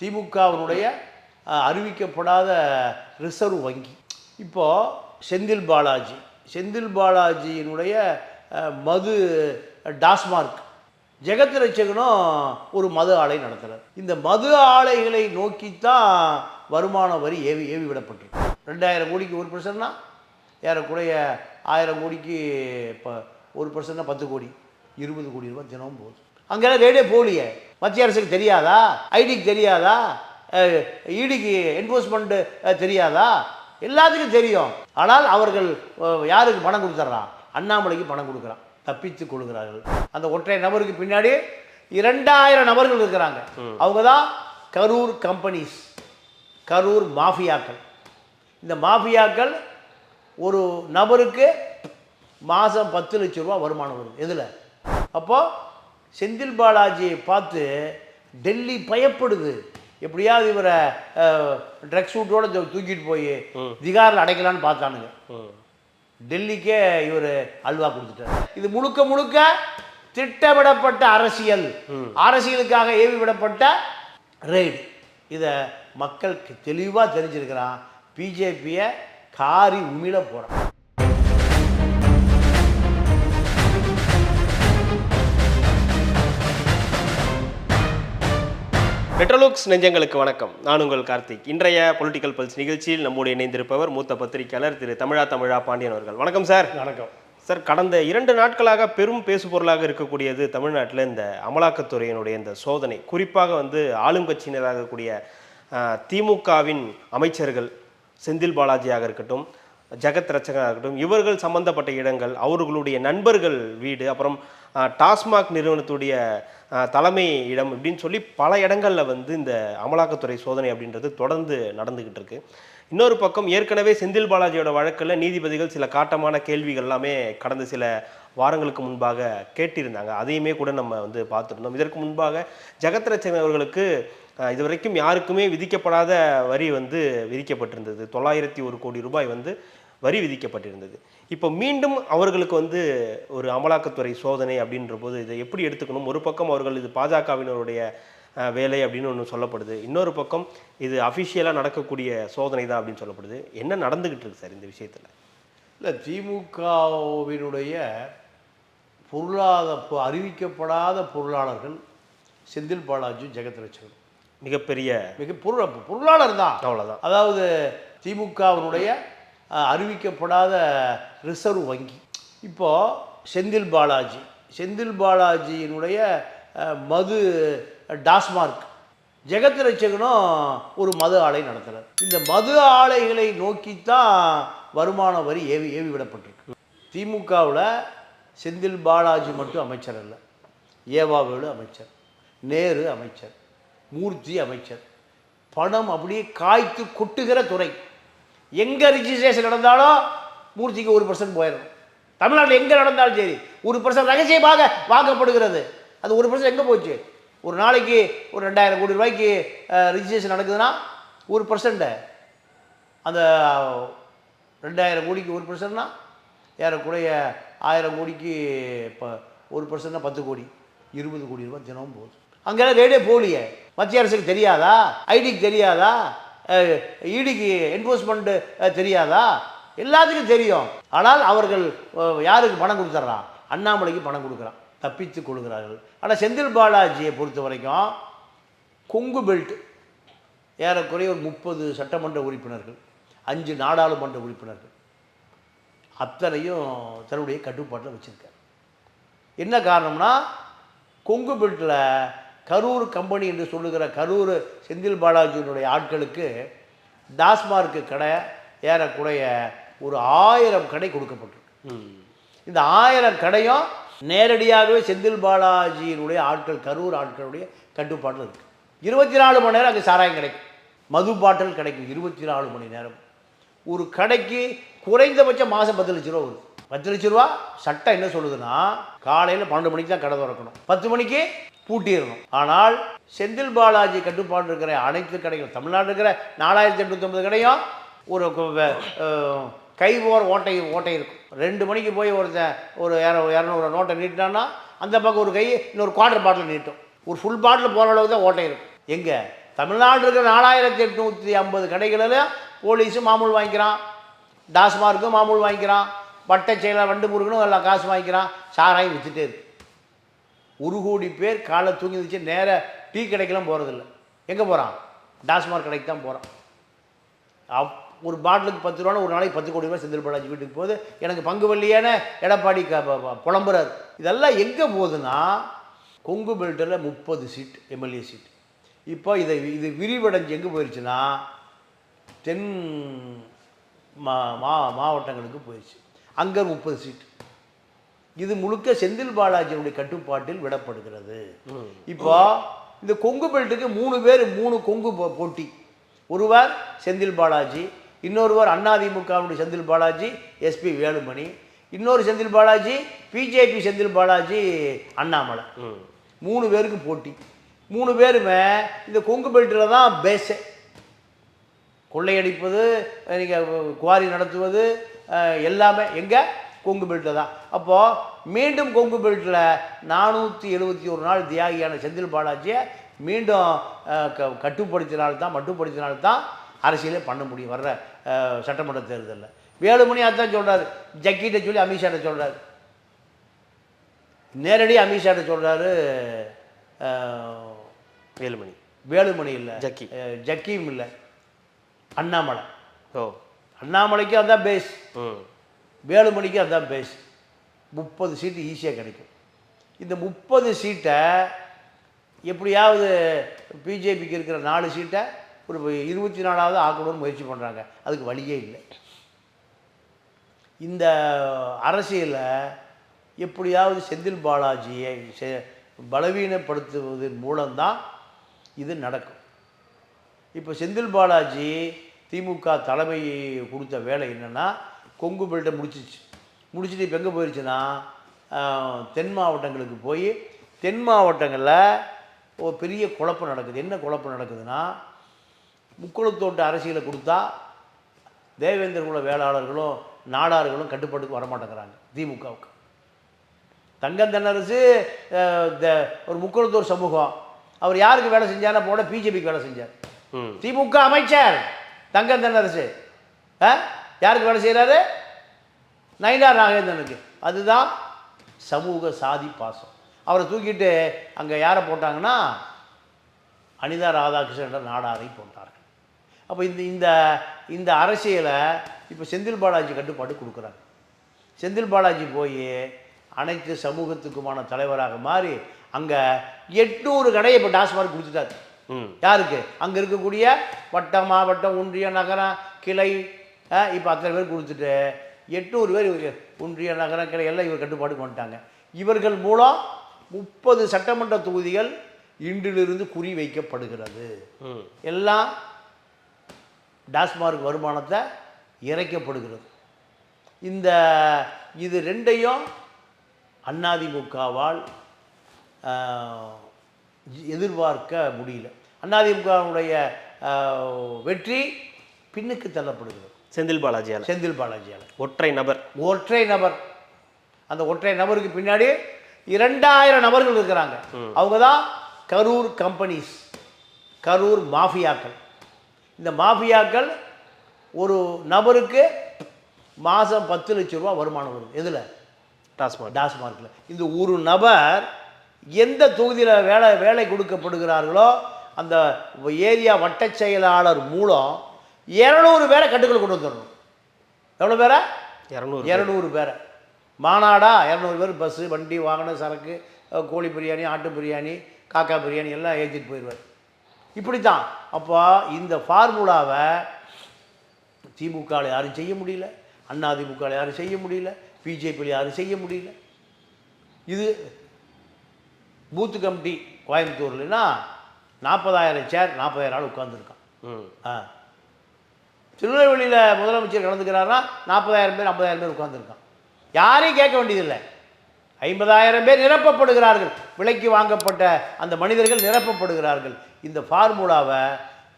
திமுகவினுடைய அறிவிக்கப்படாத ரிசர்வ் வங்கி. இப்போது செந்தில் பாலாஜி செந்தில் பாலாஜியினுடைய மது டாஸ்மார்க். ஜெகத் ரட்சகனும் ஒரு மது ஆலை நடத்துகிறார் இந்த மது ஆலைகளை நோக்கித்தான் வருமான வரி ஏவி ஏவி விடப்பட்டிருக்கு. ரெண்டாயிரம் கோடிக்கு ஒரு பர்சன்ட்னா ஏறக்குறைய ஆயிரம் கோடிக்கு இப்போ ஒரு பர்சன்ட்னா பத்து கோடி இருபது கோடி ரூபா தினமும் போகுது. அங்கெல்லாம் ரேடே போகலையே. மத்திய அரசுக்கு தெரியாதா? ஐடிக்கு தெரியாதா? இடிக்கு என்ஃபோர்ஸ்மெண்ட்டு தெரியாதா? எல்லாத்துக்கும் தெரியும். ஆனால் அவர்கள் யாருக்கு பணம் கொடுத்துட்றான் அண்ணாமலைக்கு பணம் கொடுக்குறான். தப்பித்து கொடுக்குறார்கள் அந்த ஒற்றை நபருக்கு பின்னாடி இரண்டாயிரம் நபர்கள் இருக்கிறாங்க. அவங்க தான் கரூர் கம்பெனிஸ் கரூர் மாஃபியாக்கள். இந்த மாஃபியாக்கள் ஒரு நபருக்கு மாதம் பத்து லட்ச ரூபா வருமானம் வருது. எதில்? அப்போது செந்தில் பாலாஜியை பார்த்து டெல்லி பயப்படுது. எப்படியாவது இவரை ட்ரக்ஸ் சூட்டோட தூக்கிட்டு போய் திகாரில் அடைக்கலான்னு பார்த்தானுங்க. டெல்லிக்கே இவர் அல்வா கொடுத்துட்டார். இது முழுக்க முழுக்க திட்டமிடப்பட்ட அரசியல். அரசியலுக்காக ஏவி விடப்பட்ட ரெய்டு இதை மக்கள் தெளிவாக தெரிஞ்சிருக்கிறான். பிஜேபியை காரி உமிழ போகிறான் பெட்ரோலுக்ஸ் நெஞ்சங்களுக்கு வணக்கம். நான் உங்கள் கார்த்திக். இன்றைய பொலிட்டிக்கல் பல்ஸ் நிகழ்ச்சியில் நம்மோடு இணைந்திருப்பவர் மூத்த பத்திரிகையாளர் திரு தமிழா தமிழா பாண்டியன் அவர்கள். வணக்கம் சார். வணக்கம். சார் கடந்த இரண்டு நாட்களாக பெரும் பேசுபொருளாக இருக்கக்கூடியது தமிழ்நாட்டில் இந்த அமலாக்கத்துறையினுடைய இந்த சோதனை. குறிப்பாக வந்து ஆளுங்கட்சியினராக அஹ், திமுகவின் அமைச்சர்கள் செந்தில் பாலாஜியாக இருக்கட்டும் ஜெகத் ரச்சகனாக இருக்கட்டும் இவர்கள் சம்பந்தப்பட்ட இடங்கள் அவர்களுடைய நண்பர்கள் வீடு அப்புறம் டாஸ்மாக் நிறுவனத்துடைய தலைமை இடம் அப்படின்னு சொல்லி பல இடங்களில் வந்து இந்த அமலாக்கத்துறை சோதனை அப்படின்றது தொடர்ந்து நடந்துக்கிட்டு இருக்கு. இன்னொரு பக்கம் ஏற்கனவே செந்தில் பாலாஜியோட வழக்கில் நீதிபதிகள் சில காட்டமான கேள்விகள் எல்லாமே கடந்த சில வாரங்களுக்கு முன்பாக கேட்டிருந்தாங்க. அதையுமே கூட நம்ம வந்து பார்த்துருந்தோம். இதற்கு முன்பாக ஜெகத் ரச்சகன் அவர்களுக்கு அஹ், இதுவரைக்கும் யாருக்குமே விதிக்கப்படாத வரி வந்து விதிக்கப்பட்டிருந்தது. தொள்ளாயிரத்தி ஒரு கோடி ரூபாய் வந்து வரி விதிக்கப்பட்டிருந்தது. இப்போ மீண்டும் அவர்களுக்கு வந்து ஒரு அமலாக்கத்துறை சோதனை அப்படின்ற போது இதை எப்படி எடுத்துக்கணும்? ஒரு பக்கம் அவர்கள் இது பாஜகவினருடைய வேலை அப்படின்னு ஒன்று சொல்லப்படுது. இன்னொரு பக்கம் இது அஃபிஷியலாக நடக்கக்கூடிய சோதனை தான் அப்படின்னு சொல்லப்படுது. என்ன நடந்துகிட்டு இருக்கு சார் இந்த விஷயத்தில்? இல்லை திமுகவினுடைய பொருளாதார அறிவிக்கப்படாத பொருளாளர்கள் செந்தில் பாலாஜி ஜெகத் ரட்சகன் மிகப்பெரிய மிக பொருள் பொருளாளர் தான். அவ்வளோதான் அதாவது திமுகவினுடைய அறிவிக்கப்படாத ரிசர்வ் வங்கி. இப்போ செந்தில் பாலாஜி செந்தில் பாலாஜியினுடைய மது டாஸ்மார்க். ஜெகத் ரட்சகனும் ஒரு மது ஆலை நடத்துகிறார் இந்த மது ஆலைகளை நோக்கித்தான் வருமான வரி ஏவி ஏவி விடப்பட்டிருக்கு. திமுகவில் செந்தில் பாலாஜி மட்டும் அமைச்சர் அல்ல. ஏவாவேலு அமைச்சர் நேரு அமைச்சர் மூர்த்தி அமைச்சர். பணம் அப்படியே காய்த்து கொட்டுகிற துறை. எங்கே ரிஜிஸ்ட்ரேஷன் நடந்தாலும் மூர்த்திக்கு ஒரு பர்சன்ட் போயிடும் தமிழ்நாட்டில் எங்கே நடந்தாலும் சரி ஒரு பர்சன்ட் ரகசியமாக வாங்கப்படுகிறது. அது ஒரு பர்சன்ட் எங்கே போச்சு? ஒரு நாளைக்கு ஒரு ரெண்டாயிரம் கோடி ரூபாய்க்கு ரிஜிஸ்ட்ரேஷன் நடக்குதுன்னா ஒரு பர்சன்ட்டு அந்த ரெண்டாயிரம் கோடிக்கு ஒரு பர்சன்ட்னா ஏறக்குறைய ஆயிரம் கோடிக்கு இப்போ ஒரு பர்சன்ட்னா பத்து கோடி இருபது கோடி ரூபாய் தினமும் போகுது. அங்கெல்லாம் ரேடியோ போகலையே. மத்திய அரசுக்கு தெரியாதா? ஐடிக்கு தெரியாதா? இடிக்கு என்ஃபோர்ஸ்மெண்ட்டு தெரியாதா? எல்லாத்துக்கும் தெரியும். ஆனால் அவர்கள் யாருக்கு பணம் கொடுத்துட்றான் அண்ணாமலைக்கு பணம் கொடுக்குறான். தப்பித்து கொடுக்குறார்கள் ஆனால் செந்தில் பாலாஜியை பொறுத்த வரைக்கும் கொங்கு பெல்ட் ஏறக்குறைய ஒரு முப்பது சட்டமன்ற உறுப்பினர்கள் அஞ்சு நாடாளுமன்ற உறுப்பினர்கள் அத்தனையும் தன்னுடைய கட்டுப்பாட்டில் வச்சுருக்கார் என்ன காரணம்னா கொங்கு பெல்ட்டில் கரூர் கம்பெனி என்று சொல்லுகிற கரூர் செந்தில் பாலாஜியினுடைய ஆட்களுக்கு டாஸ்மார்க்கு கடை ஏறக்குறைய ஒரு ஆயிரம் கடை கொடுக்கப்பட்டிருக்கு. இந்த ஆயிரம் கடையும் நேரடியாகவே செந்தில் பாலாஜியினுடைய ஆட்கள் கரூர் ஆட்களுடைய கட்டுப்பாட்டில் இருக்குது இருபத்தி நாலு மணி நேரம் அங்கே சாராயம் கிடைக்கும். மது பாட்டில் கிடைக்கும். இருபத்தி நாலு மணி நேரம். ஒரு கடைக்கு குறைந்தபட்சம் மாதம் பத்து லட்ச ரூபா வருது. பத்து லட்ச ரூபா சட்டம் என்ன சொல்லுதுன்னா காலையில் பன்னெண்டு மணிக்கு தான் கடை திறக்கணும். பத்து மணிக்கு பூட்டிடணும். ஆனால் செந்தில் பாலாஜி கட்டுப்பாடு இருக்கிற அனைத்து கடைகள் தமிழ்நாடு இருக்கிற நாலாயிரத்தி எண்ணூற்றம்பது கடையும் ஒரு கை போகிற ஓட்டை ஓட்டை இருக்கும். ரெண்டு மணிக்கு போய் ஒருத்தன் ஒரு இரநூறு நோட்டை நீட்டினான்னா அந்த பக்கம் ஒரு கை இன்னொரு குவார்டர் பாட்டில் நீட்டும். ஒரு ஃபுல் பாட்டில் போகிற அளவுக்கு தான் ஓட்டை இருக்கும். எங்கே? தமிழ்நாடு இருக்கிற நாலாயிரத்தி எட்நூற்றி ஐம்பது கடைகளில் போலீஸும் மாமூல் வாங்கிக்கிறான். டாஸ்மார்க்கும் மாமூல் வாங்கிக்கிறான். பட்டை செயலர் வண்டு முருகனும் எல்லாம் காசு வாங்கிக்கிறான். சாராயம் விற்றுட்டே இருக்கு. ஒரு கோடி பேர் காலை தூங்கி வச்சு நேராக டீ கடைக்கெல்லாம் போகிறதில்ல எங்கே போகிறான் டாஸ்மார்க் கடைக்கு தான் போகிறான் அப் ஒரு பாட்டிலுக்கு பத்து ரூபான்னு ஒரு நாளைக்கு பத்து கோடி ரூபாய் செந்தில் பாலாஜி வீட்டுக்கு போகுது. எனக்கு பங்கு வள்ளியான எடப்பாடி க புலம்புறாரு. இதெல்லாம் எங்கே போகுதுன்னா கொங்கு பெல்ட்டில் முப்பது சீட் எம்எல்ஏ சீட். இப்போ இதை இது விரிவடைஞ்சு எங்கே போயிடுச்சுன்னா தென் மா மா மாவட்டங்களுக்கு போயிடுச்சு அங்கே முப்பது சீட் இது முழுக்க செந்தில் பாலாஜியினுடைய கட்டுப்பாட்டில் விடப்படுகிறது. இப்போ இந்த கொங்கு பெல்ட்டுக்கு மூணு பேர் மூணு கொங்கு போட்டி. ஒருவர் செந்தில் பாலாஜி இன்னொருவர் அதிமுகவுடைய செந்தில் பாலாஜி எஸ்பி வேலுமணி இன்னொரு செந்தில் பாலாஜி பிஜேபி செந்தில் பாலாஜி அண்ணாமலை. மூணு பேருக்கு போட்டி. மூணு பேருமே இந்த கொங்கு பெல்ட்டில் தான் பேஸே கொள்ளையடிப்பது நீங்கள் குவாரி நடத்துவது எல்லாமே எங்கே? கொங்கு பெல்ட்டில் தான். அப்போது மீண்டும் கொங்கு பெல்ட்டில் நானூற்றி எழுபத்தி ஒரு நாள் தியாகியான செந்தில் பாலாஜியை மீண்டும் க கட்டுப்படுத்தினால்தான் மட்டுப்படுத்தினால்தான் அரசியலே பண்ண முடியும் வர்ற சட்டமன்ற தேர்தலில். வேலுமணி அதான் சொல்கிறார் ஜக்கிட்ட சொல்லி அமித்ஷாட்ட சொல்கிறார் நேரடி அமித்ஷாட்ட சொல்கிறாரு வேலுமணி. வேலுமணி இல்லை. ஜக்கி. ஜக்கியும் இல்லை. அண்ணாமலை. ஓ. அண்ணாமலைக்கு அதான் பேஸ் ம் வேலுமணிக்கு அதான் பேஸ் முப்பது சீட்டு ஈஸியாக கிடைக்கும். இந்த முப்பது சீட்டை எப்படியாவது பிஜேபிக்கு இருக்கிற நாலு சீட்டை ஒரு இருபத்தி நாலாவது ஆக்கணும்னு முயற்சி பண்ணுறாங்க அதுக்கு வழியே இல்லை. இந்த அரசியலை எப்படியாவது செந்தில் பாலாஜியை பலவீனப்படுத்துவதன் மூலம்தான் இது நடக்கும். இப்போ செந்தில் பாலாஜி திமுக தலைமை கொடுத்த வேலை என்னென்னா கொங்கு பெல்ட்டை முடிச்சிச்சு. முடிச்சுட்டு இப்போ எங்கே போயிடுச்சுன்னா தென் மாவட்டங்களுக்கு போய் தென் மாவட்டங்களில் ஒரு பெரிய குழப்பம் நடக்குது. என்ன குழப்பம் நடக்குதுன்னா முக்குளத்தோட்ட அரசியலை கொடுத்தா தேவேந்திர குல வேளாளர்களும் நாடார்களும் கட்டுப்பாட்டுக்கு வரமாட்டேங்கிறாங்க திமுகவுக்கு. தங்கம் தென்னரசு ஒரு முக்குளத்தூர் சமூகம். அவர் யாருக்கு வேலை செஞ்சார்னா போட பிஜேபிக்கு வேலை செஞ்சார். திமுக அமைச்சர். தங்கம் தென்னரசு ஆ? யாருக்கு வேலை செய்கிறாரு நயினார் நாகேந்திரனுக்கு. அதுதான் சமூக சாதி பாசம். அவரை தூக்கிட்டு அங்கே யாரை போட்டாங்கன்னா அனிதா ராதாகிருஷ்ணன் நாடாரை போட்டார்கள். அப்போ இந்த இந்த இந்த அரசியலை இப்போ செந்தில் பாலாஜி கட்டுப்பாடு கொடுக்குறாங்க. செந்தில் பாலாஜி போய் அனைத்து சமூகத்துக்குமான தலைவராக மாறி அங்கே எட்நூறு கடையை இப்போ டாஸ்மார்க் கொடுத்துட்டாரு. யாருக்கு? அங்கே இருக்கக்கூடிய வட்டம் மாவட்டம் ஒன்றிய நகரம் கிளை இப்போ அத்தனை பேர் கொடுத்துட்டு எட்நூறு பேர் ஒன்றிய நகரம் கிளை எல்லாம் இவர் கட்டுப்பாடுக்கு வந்துட்டாங்க. இவர்கள் மூலம் முப்பது சட்டமன்ற தொகுதிகள் இன்றிலிருந்து குறி வைக்கப்படுகிறது. எல்லாம் டாஸ்மார்க் வருமானத்தை இறைக்கப்படுகிறது. இந்த இது ரெண்டையும் அதிமுகவால் எதிர்பார்க்க முடியல. அதிமுகவுடைய வெற்றி பின்னுக்கு தள்ளப்படுகிறது. செந்தில் பாலாஜியால். செந்தில் பாலாஜியால். ஒற்றை நபர். ஒற்றை நபர். அந்த ஒற்றை நபருக்கு பின்னாடி இரண்டாயிரம் நபர்கள் இருக்கிறாங்க. அவங்க தான் கரூர் கம்பெனிஸ் கரூர் மாஃபியாக்கள். இந்த மாஃபியாக்கள் ஒரு நபருக்கு மாதம் பத்து லட்ச ரூபா வருமானம் வருது. எதில்? டாஸ்மாக். டாஸ்மார்க்கில் இந்த ஒரு நபர் எந்த தொகுதியில் வேலை வேலை கொடுக்கப்படுகிறார்களோ அந்த ஏரியா வட்டச் செயலாளர் மூலம் இரநூறு பேரை கட்டுக்குள்ள கொண்டு வந்துடணும். எவ்வளோ பேரை? இரநூறு இரநூறு பேரை. மாநாடா? இரநூறு பேர் பஸ்ஸு வண்டி வாகனம் சரக்கு கோழி பிரியாணி ஆட்டு பிரியாணி காக்கா பிரியாணி எல்லாம் ஏற்றிட்டு போயிடுவார். இப்படி தான் அப்போ இந்த ஃபார்முலாவை திமுகவில் யாரும் செய்ய முடியல. அண்ணா திமுகவில் யாரும் செய்ய முடியல. பிஜேபியில் யாரும் செய்ய முடியல. இது பூத்து கமிட்டி கோயம்புத்தூர்லனா நாற்பதாயிரம் சேர் நாற்பதாயிரம் ஆள் உட்காந்துருக்கான் ஆ. திருநெல்வேலியில் முதலமைச்சர் கலந்துக்கிறாருன்னா நாற்பதாயிரம் பேர் ஐம்பதாயிரம் பேர் உட்காந்துருக்கான் யாரையும் கேட்க வேண்டியதில்லை. ஐம்பதாயிரம் பேர் நிரப்பப்படுகிறார்கள். விலைக்கு வாங்கப்பட்ட அந்த மனிதர்கள் நிரப்பப்படுகிறார்கள். இந்த ஃபார்முலாவை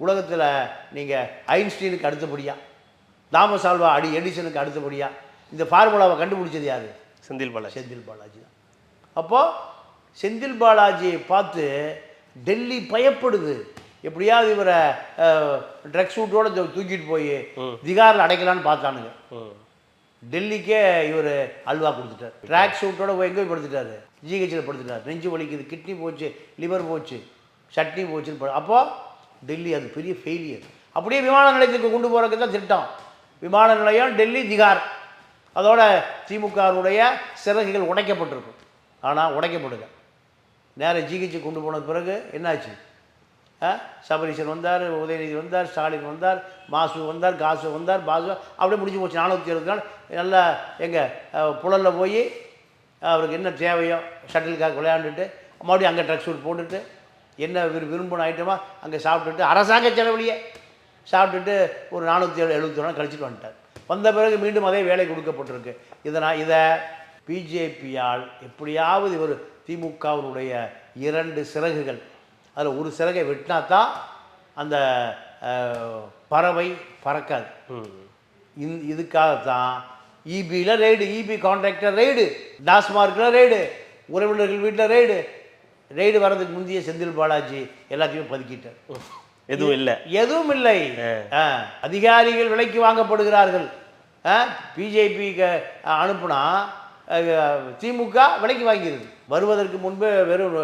உலகத்தில் நீங்கள் ஐன்ஸ்டீனுக்கு அடுத்தபடியாக தாமஸ் ஆல்வா அடி எடிசனுக்கு அடுத்தபடியாக இந்த ஃபார்முலாவை கண்டுபிடிச்சது யார்? செந்தில் பாலாஜி. செந்தில் பாலாஜி தான். அப்போது செந்தில் பாலாஜியை பார்த்து டெல்லி பயப்படுது. எப்படியாவது இவரை ட்ரக்ஸ் சூட்டோட தூக்கிட்டு போய் திகாரில் அடைக்கலான்னு பார்த்தானுங்க. டெல்லிக்கே இவர் அல்வா கொடுத்துட்டார். ட்ராக் சூட்டோட போய் எங்கே படுத்துட்டாரு. ஜிஹெச்சில் படுத்துட்டார். நெஞ்சு வலிக்குது கிட்னி போச்சு லிவர் போச்சு சட்னி போச்சுன்னு படு- அப்போ டெல்லி அது பெரிய ஃபெயிலியர் அப்படியே விமான நிலையத்துக்கு கொண்டு போகிறதுக்கு தான் திட்டம். விமான நிலையம் டெல்லி திகார். அதோட திமுகவுடைய சிறகுகள் உடைக்கப்பட்டிருக்கும். ஆனால் உடைக்கப்படல. நேராக ஜிஹெச்சு கொண்டு போன பிறகு என்னாச்சு? சபரீஷன் வந்தார் உதயநிதி வந்தார் ஸ்டாலின் வந்தார் மாசு வந்தார் காசு வந்தார் பாசு அப்படியே முடிஞ்சு போச்சு. நானூற்றி இருபது நாள் நல்லா எங்கள் புழலில் போய் அவருக்கு என்ன தேவையோ ஷட்டிலுக்காக விளையாண்டுட்டு மறுபடியும் அங்கே ட்ரக் சூட் போட்டுட்டு என்ன விரு விரும்பின ஐட்டமாக அங்கே சாப்பிட்டுட்டு அரசாங்க செலவுலையே சாப்பிட்டுட்டு ஒரு நானூற்றி ஏழு எழுபத்தி நாள் கழிச்சிட்டு வந்துட்டார். வந்த பிறகு மீண்டும் அதே வேலை கொடுக்கப்பட்டிருக்கு. இதனால் இதை பிஜேபியால் எப்படியாவது இவர் திமுகவினுடைய இரண்டு சிறகுகள். அதில் ஒரு சிறகை வெட்டினா தான் அந்த பறவை பறக்காது. இந் இதுக்காகத்தான் இபியில் ரெய்டு இபி கான்ட்ராக்டர் ரெய்டு டாஸ்மார்க்கில் ரெய்டு உறவினர்கள் வீட்டில் ரெய்டு ரெய்டு வர்றதுக்கு முந்தைய செந்தில் பாலாஜி எல்லாத்தையுமே பதுக்கிட்டார். எதுவும் இல்லை. எதுவும் இல்லை. அதிகாரிகள் விலைக்கு வாங்கப்படுகிறார்கள். பிஜேபிக்கு அனுப்புனா திமுக விலைக்கு வாங்கிடுது வருவதற்கு முன்பே வெறும்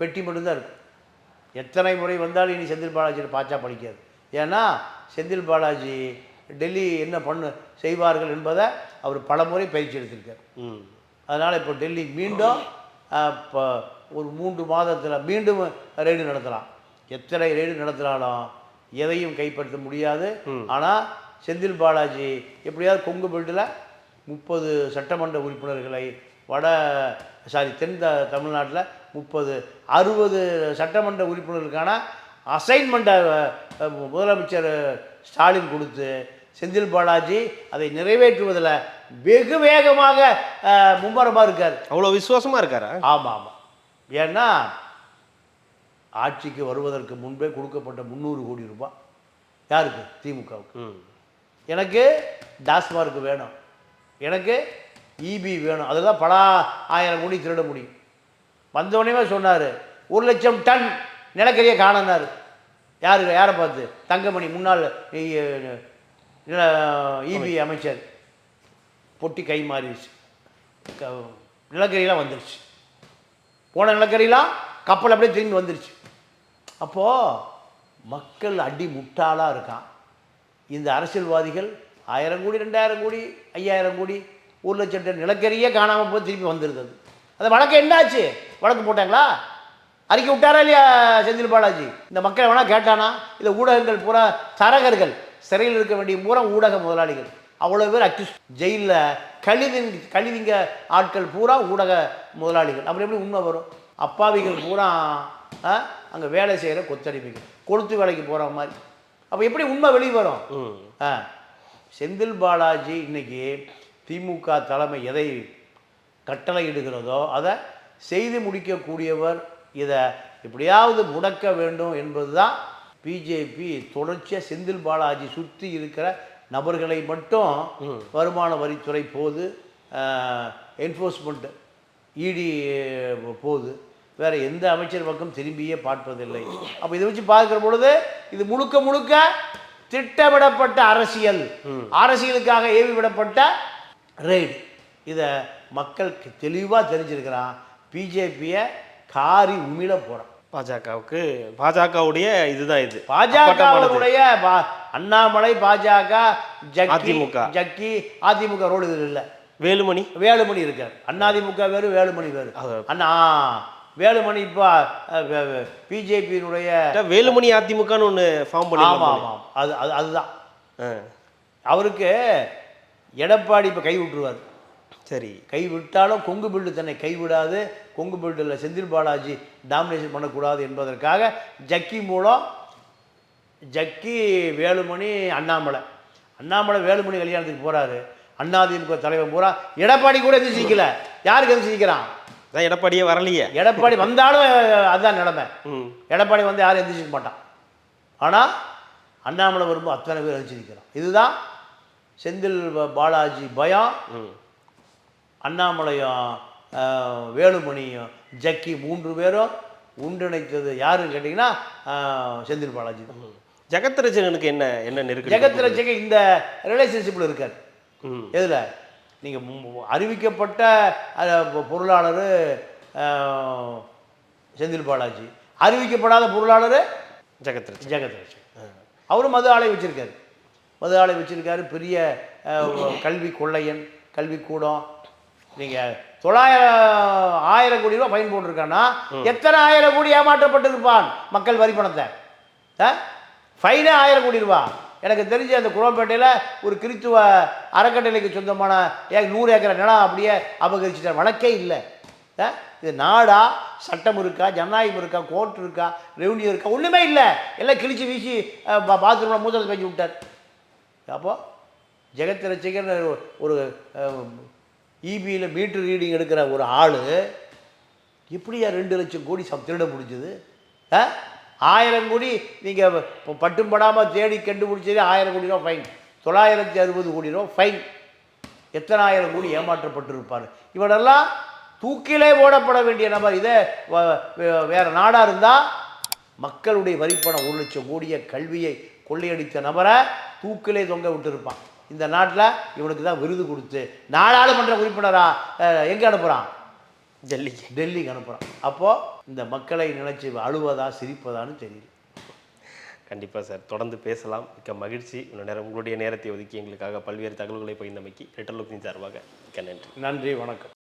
பெட்டி மட்டும்தான் இருக்கும் எத்தனை முறை வந்தாலும் இனி செந்தில் பாலாஜியை பாச்சா படிக்காது ஏன்னா செந்தில் பாலாஜி டெல்லி என்ன பண்ணு செய்வார்கள் என்பதை அவர் பல முறை பயிற்சி எடுத்திருக்கார். அதனால் இப்போ டெல்லி மீண்டும் இப்போ ஒரு மூன்று மாதத்தில் மீண்டும் ரெய்டு நடத்தலாம். எத்தனை ரெய்டு நடத்தினாலும் எதையும் கைப்பற்ற முடியாது. ஆனால் செந்தில் பாலாஜி எப்படியாவது கொங்கு பெல்ட்டில் முப்பது சட்டமன்ற உறுப்பினர்களை வட சாரி தென் த தமிழ்நாட்டில் முப்பது அறுபது சட்டமன்ற உறுப்பினர்களுக்கான அசைன்மெண்ட்டை முதலமைச்சர் ஸ்டாலின் கொடுத்து செந்தில் பாலாஜி அதை நிறைவேற்றுவதில் வெகு வேகமாக மும்முரமாக இருக்கார். அவ்வளோ விசுவாசமா இருக்காரா? ஆமாம். ஆமாம் ஏன்னா ஆட்சிக்கு வருவதற்கு முன்பே கொடுக்கப்பட்ட முந்நூறு கோடி ரூபாய். யாருக்கு? திமுகவுக்கு. ம். எனக்கு டாஸ்மார்க் வேணும். எனக்கு இபி வேணும். அதுதான் பல ஆயிரம் கோடி திருட முடியும். வந்தவொடனே சொன்னார் ஒரு லட்சம் டன் நிலக்கரியை காணனார் யாரு யாரை பார்த்து? தங்கமணி முன்னாள் இபி அமைச்சர். பொட்டி கை மாறிடுச்சு. நிலக்கரியெல்லாம் வந்துருச்சு. போன நிலக்கரியெல்லாம் கப்பல் அப்படியே திரும்பி வந்துருச்சு. அப்போது மக்கள் அடி முட்டாளாக இருக்கான். இந்த அரசியல்வாதிகள் ஆயிரம் கோடி ரெண்டாயிரம் கோடி ஐயாயிரம் கோடி ஒரு லட்சம் டன் நிலக்கரியே காணாமல் போய் திருப்பி வந்துருது. அந்த வழக்கு என்னாச்சு? வழக்கு போட்டாங்களா? அறிக்கை விட்டாரா இல்லையா செந்தில் பாலாஜி? இந்த மக்களை வேணா கேட்டானா? இந்த ஊடகங்கள் பூரா தரகர்கள். சிறையில் இருக்க வேண்டிய பூரா ஊடக முதலாளிகள். அவ்வளோ பேர் அக்யூஸ் ஜெயிலில் கழிதிங் கழிதிங்க ஆட்கள் பூரா ஊடக முதலாளிகள். அப்புறம் எப்படி உண்மை வரும்? அப்பாவிகள் பூரா அங்கே வேலை செய்கிற கொத்தடிமைகள். கொளுத்து வேலைக்கு போகிற மாதிரி. அப்போ எப்படி உண்மை வெளியே வரும் செந்தில் பாலாஜி இன்னைக்கு திமுக தலைமை எதை கட்டளையிடுகிறதோ அதை செய்து முடிக்கக்கூடியவர் இதை எப்படியாவது முடக்க வேண்டும் என்பது தான் பிஜேபி தொடர்ச்சியாக செந்தில் பாலாஜி சுற்றி இருக்கிற நபர்களை மட்டும் வருமான வரித்துறை போது என்ஃபோர்ஸ்மெண்ட் இடி போகுது வேற எந்த அமைச்சர் பக்கம் திரும்பியே பார்ப்பதில்லை. அப்போ இதை வச்சு பார்க்கிற பொழுது இது முழுக்க முழுக்க திட்டமிடப்பட்ட அரசியல். அரசியலுக்காக ஏவி விடப்பட்ட ரெய்டு. இதை மக்களுக்கு தெளிவாக தெரிஞ்சிருக்கிறான் பிஜேபியை காரி உமிழ போகிறான் பாஜகவுக்கு பாஜகவுடைய இதுதான் இது. பாஜகவுடைய அண்ணாமலை பாஜக அதிமுக. ஜக்கி அதிமுக ரோடு இது இல்லை. வேலுமணி. வேலுமணி இருக்கார். அண்ணாதிமுக வேறு வேலுமணி வேறு. அண்ணா வேலுமணி இப்போ பிஜேபியினுடைய வேலுமணி அதிமுகன்னு ஒன்று ஃபார்ம் பண்ணி ஆமாம் ஆமாம். அது அது அதுதான். அவருக்கு எடப்பாடி இப்போ கை விட்டுருவார் சரி. கை விட்டாலும் கொங்கு பில்டு தன்னை கைவிடாது. கொங்கு பில்டில் செந்தில் பாலாஜி டாமினேஷன் பண்ணக்கூடாது என்பதற்காக ஜக்கி மூலம் ஜக்கி வேலுமணி அண்ணாமலை. அண்ணாமலை வேலுமணி கல்யாணத்துக்கு போகிறாரு அண்ணாதிமுக தலைவர் பூரா எடப்பாடி கூட எதுவும் சிரிக்கல யாருக்கு எதுவும் சிரிக்கிறான் அதான் எடப்பாடியே வரலையே. எடப்பாடி வந்தாலும் அதுதான் நிலைமை. எடப்பாடி வந்து யாரும் எந்திரிச்சிக்க மாட்டான். ஆனால் அண்ணாமலை வரும்போது அத்தனை பேர் எந்திரிச்சிருக்கிறான். இதுதான் செந்தில் பாலாஜி பயம் ம். அண்ணாமலையும் வேலுமணியும் ஜக்கி மூன்று பேரும் ஒன்றிணைத்தது யாருன்னு கேட்டிங்கன்னா செந்தில் பாலாஜி தான். ஜெகத் ரசிகனுக்கு என்ன என்ன நெருக்கடி ஜெகத் ரட்சகன் இந்த ரிலேஷன்ஷிப்பில் இருக்கார். ம். எதில்? நீங்கள் அறிவிக்கப்பட்ட பொருளாளர் செந்தில் பாலாஜி. அறிவிக்கப்படாத பொருளாளர் ஜெகத் ஜெகத் ரட்சகன் அவரும் மது ஆலை வச்சிருக்காரு. மது ஆலை வச்சிருக்காரு பெரிய கல்வி கொள்ளையன் கல்வி கூடம். நீங்கள் தொள்ளாயிரம் ஆயிரம் கோடி ரூபா ஃபைன் போட்டிருக்கான்னா எத்தனை ஆயிரம் கோடி ஏமாற்றப்பட்டிருப்பான் மக்கள் வரி பணத்தை? ஃபைனே ஆயிரம் கோடி ரூபா. எனக்கு தெரிஞ்ச அந்த குரோம்பேட்டையில் ஒரு கிறித்துவ அறக்கட்டளைக்கு சொந்தமான ஏ நூறு ஏக்கர் நிலம் அப்படியே அபகரிச்சிட்டார். வழக்கே இல்லை? இது நாடா? சட்டம் இருக்கா? ஜனநாயகம் இருக்கா? கோர்ட் இருக்கா? ரெவன்யூ இருக்கா? ஒன்றுமே இல்லை. எல்லாம் கிழிச்சு வீசி பாத்ரூமில் மூத்தத்தை பஞ்சு விட்டார். அப்போ ஜெகத் ரசிகர் ஒரு இபியில் மீட்டர் ரீடிங் எடுக்கிற ஒரு ஆள் எப்படியா ரெண்டு லட்சம் கோடி சம் திருட முடிஞ்சது? ஆ? ஆயிரம் கோடி நீங்கள் இப்போ பட்டும் படாமல் தேடி கண்டுபிடிச்சதே ஆயிரம் கோடி ரூபா ஃபைன் தொள்ளாயிரத்தி அறுபது கோடி ரூபா ஃபைன் எத்தனாயிரம் கோடி ஏமாற்றப்பட்டிருப்பார். இவனெல்லாம் தூக்கிலே போடப்பட வேண்டிய நபர். இதே வேறு நாடாக இருந்தால் மக்களுடைய வரிப்பணம் ஒரு லட்சம் கோடியை கல்வியை கொள்ளையடித்த நபரை தூக்கிலே தொங்க விட்டுருப்பான். இந்த நாட்டில் இவனுக்கு தான் விருது கொடுத்து நாடாளுமன்ற உறுப்பினரா எங்கே அனுப்புகிறான் ஜல்லிக்கு டெல்லிக்கு அனுப்புகிறான் அப்போது இந்த மக்களை நினைச்சு அழுவதா சிரிப்பதான்னு தெரியல. கண்டிப்பாக சார். தொடர்ந்து பேசலாம். மிக்க மகிழ்ச்சி. இவ்வளோ நேரம் உங்களுடைய நேரத்தை ஒதுக்கி எங்களுக்காக பல்வேறு தகவல்களை பகிர்ந்தமைக்கு ரிட்டர்லுக்கின் சார்பாக மிக்க நன்றி. நன்றி வணக்கம்.